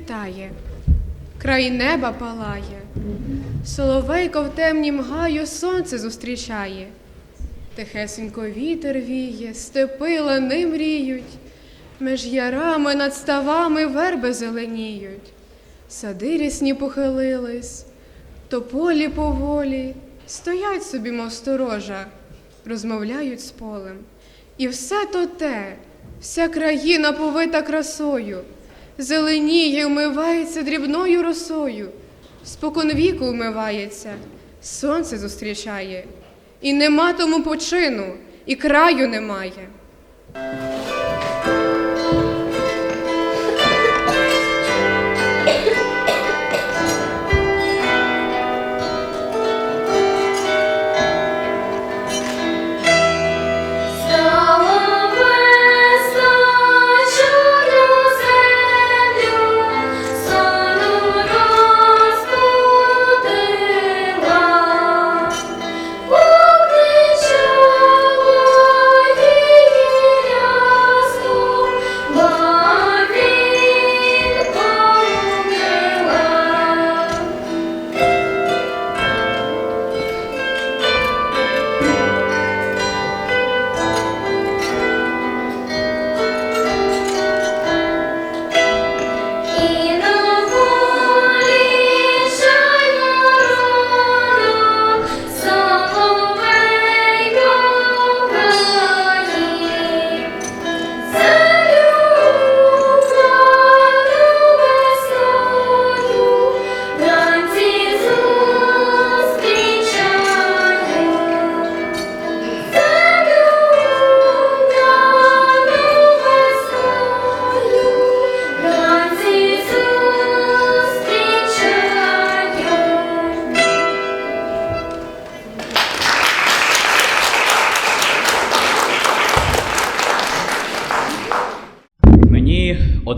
зустрічає, край неба палає, соловейко в темнім гаю сонце зустрічає, тихесенько вітер віє, степи лани мріють, меж ярами над ставами верби зеленіють, сади рясні похилились, тополі поволі, стоять собі, мов сторожа, розмовляють з полем. І все то те, вся країна повита красою, зеленіє, вмивається дрібною росою, спокон віку вмивається, сонце зустрічає, і нема тому почину, і краю немає.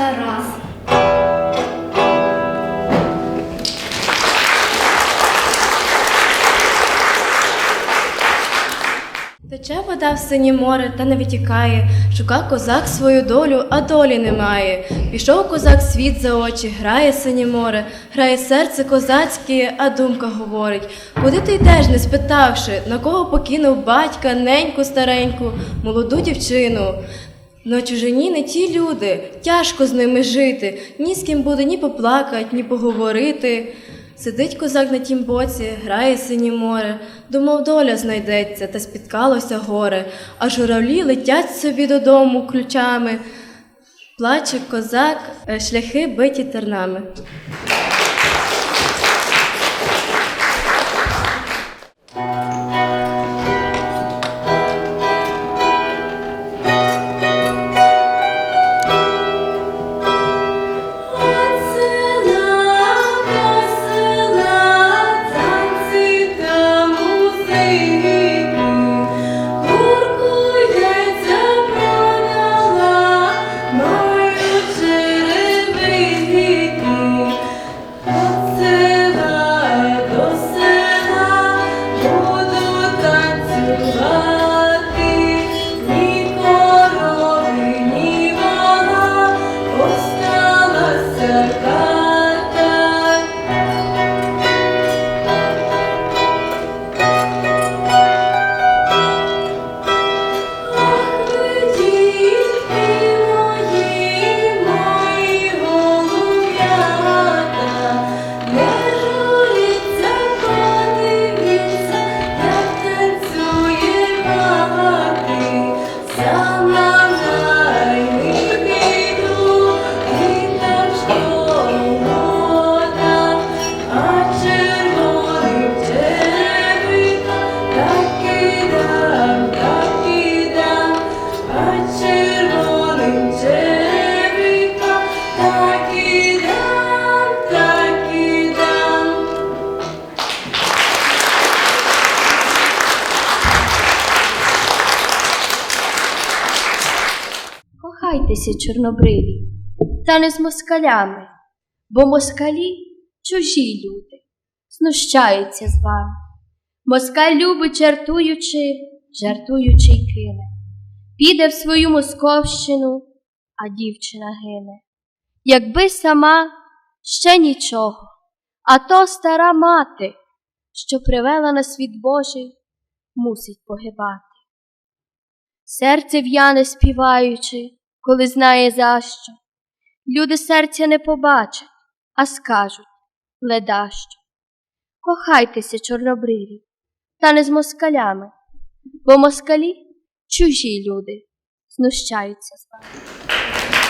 Саша раз. Тече вода в синє море та не витікає, шука козак свою долю, а долі немає. Пішов козак світ за очі, грає синє море, грає серце козацьке, а думка говорить. Куди ти йдеш, не спитавши, на кого покинув батька, неньку стареньку, молоду дівчину. На чужині не ті люди, тяжко з ними жити, ні з ким буде ні поплакать, ні поговорити. Сидить козак на тім боці, грає синє море, думав, доля знайдеться, та спіткалося горе, а журавлі летять собі додому ключами. Плаче козак, е, шляхи биті тернами. Кохайтеся, чорнобриві, та не з москалями, бо москалі чужі люди, знущаються з вами. Москаль любить, жартуючи, жартуючи й кине. Піде в свою московщину, а дівчина гине. Якби сама ще нічого, а то стара мати, що привела на світ Божий, мусить погибати. Серце в'яне співаючи, коли знає за що. Люди серця не побачать, а скажуть ледащо. Кохайтеся, чорнобриві, та не з москалями, бо москалі чужі люди знущаються з вами.